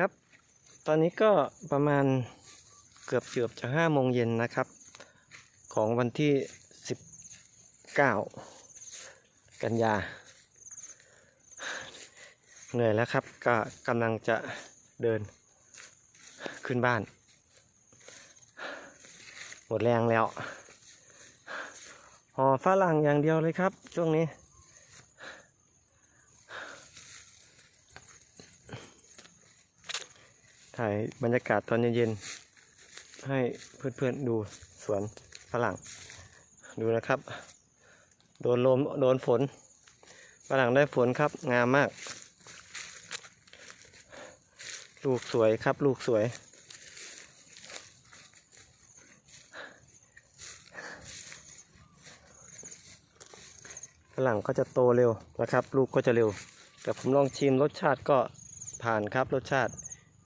ครับ ตอนนี้ก็ประมาณเกือบเกือบจะห้าโมงเย็นนะครับ ของวันที่สิบเก้ากันยา เหนื่อยแล้วครับก็กำลังจะเดินขึ้นบ้าน หมดแรงแล้วห่อฝรั่งอย่างเดียวเลยครับ ช่วงนี้ ถ่ายบรรยากาศตอนเย็นๆ ให้เพื่อนๆดูสวนฝรั่ง ดูนะครับ โดนลมโดนฝนฝรั่งได้ฝนครับงามมาก ลูกสวยครับลูกสวย ฝรั่งก็จะโตเร็วนะครับ ลูกก็จะเร็วแต่ผมลองชิมรสชาติก็ผ่านครับรสชาติ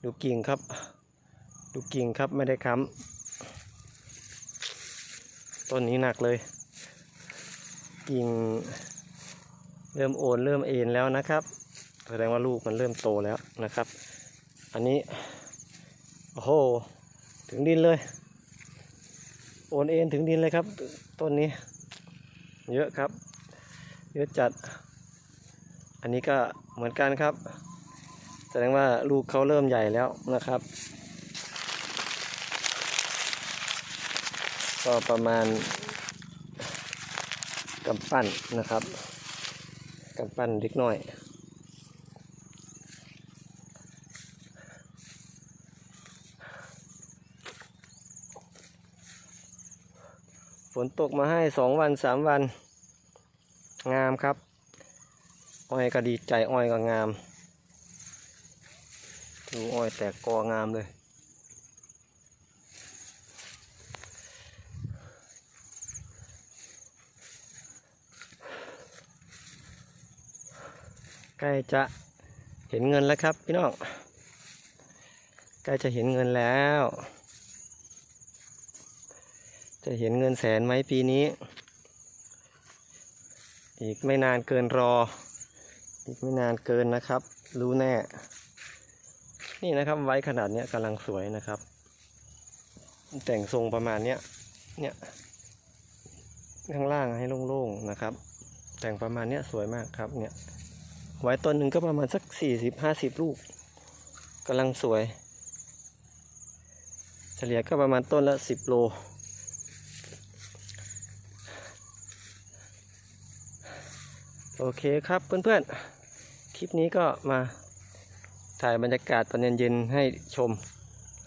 ดูกิ่งครับ ดูกิ่งครับไม่ได้ค้ำต้นนี้หนักเลย กิ่ง เริ่มโอนเริ่มเอ็นแล้วนะครับ แสดงว่าลูกมันเริ่มโตแล้วนะครับ อันนี้ โอ้โห ถึงดินเลย โอนเอ็นถึงดินเลยครับ ต้นนี้ เยอะครับ เยอะจัด อันนี้ก็เหมือนกันครับ สดงว่าลูกเขาเริ่มใหญ่แล้วนะครับ ก็ประมาณกำปั้นนะครับกำปั้นเล็กน้อย ฝนตกมาให้สองวันสามวัน งามครับ อ้อยก็ดีใจอ้อยก็งาม ดูอ้อยแตกกองามเลยใกล้จะเห็นเงินแล้วครับพี่น้องใกล้จะเห็นเงินแล้ว จะเห็นเงินแสนไหมปีนี้ อีกไม่นานเกินรอ อีกไม่นานเกินนะครับ รู้แน่ นี่นะครับไว้ขนาดเนี้ยกำลังสวยนะครับ แต่งทรงประมาณเนี้ยเนี่ยข้างล่างให้โล่งๆนะครับ แต่งประมาณเนี้ยสวยมากครับเนี่ยไว้ต้นหนึ่งก็ประมาณสักสี่สิบห้าสิบลูกกำลังสวย เฉลี่ยก็ประมาณต้นละสิบโลโอเคครับเพื่อนๆ คลิปนี้ก็มา ถ่ายบรรยากาศตอนเย็นๆให้ชม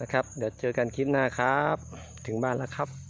นะครับ เดี๋ยวเจอกันคลิปหน้าครับ ถึงบ้านแล้วครับ